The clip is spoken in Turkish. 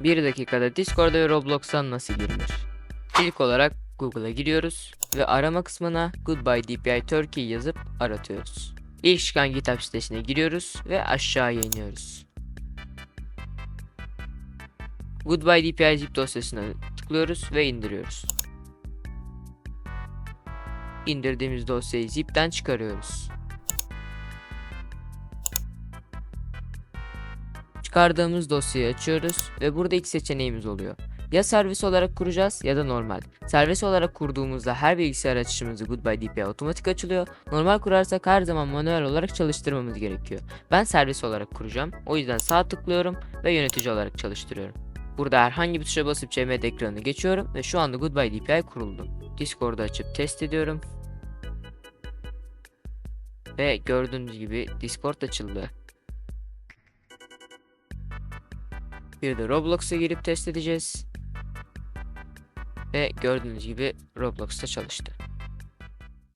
1 dakikada Discord'a ve Roblox'tan nasıl girilir? İlk olarak Google'a giriyoruz ve arama kısmına Goodbye DPI Turkey yazıp aratıyoruz. İlk çıkan GitHub sitesine giriyoruz ve aşağıya iniyoruz. Goodbye DPI zip dosyasına tıklıyoruz ve indiriyoruz. İndirdiğimiz dosyayı zipten çıkarıyoruz. Çıkardığımız dosyayı açıyoruz ve burada iki seçeneğimiz oluyor. Ya servis olarak kuracağız ya da normal. Servis olarak kurduğumuzda her bilgisayar açışımızı Goodbye DPI otomatik açılıyor. Normal kurarsak her zaman manuel olarak çalıştırmamız gerekiyor. Ben servis olarak kuracağım. O yüzden sağ tıklıyorum ve yönetici olarak çalıştırıyorum. Burada herhangi bir tuşa basıp CMD ekranını geçiyorum ve şu anda Goodbye DPI kuruldu. Discord'u açıp test ediyorum. Ve gördüğünüz gibi Discord açıldı. Bir de Roblox'a girip test edeceğiz. Ve gördüğünüz gibi Roblox'ta çalıştı.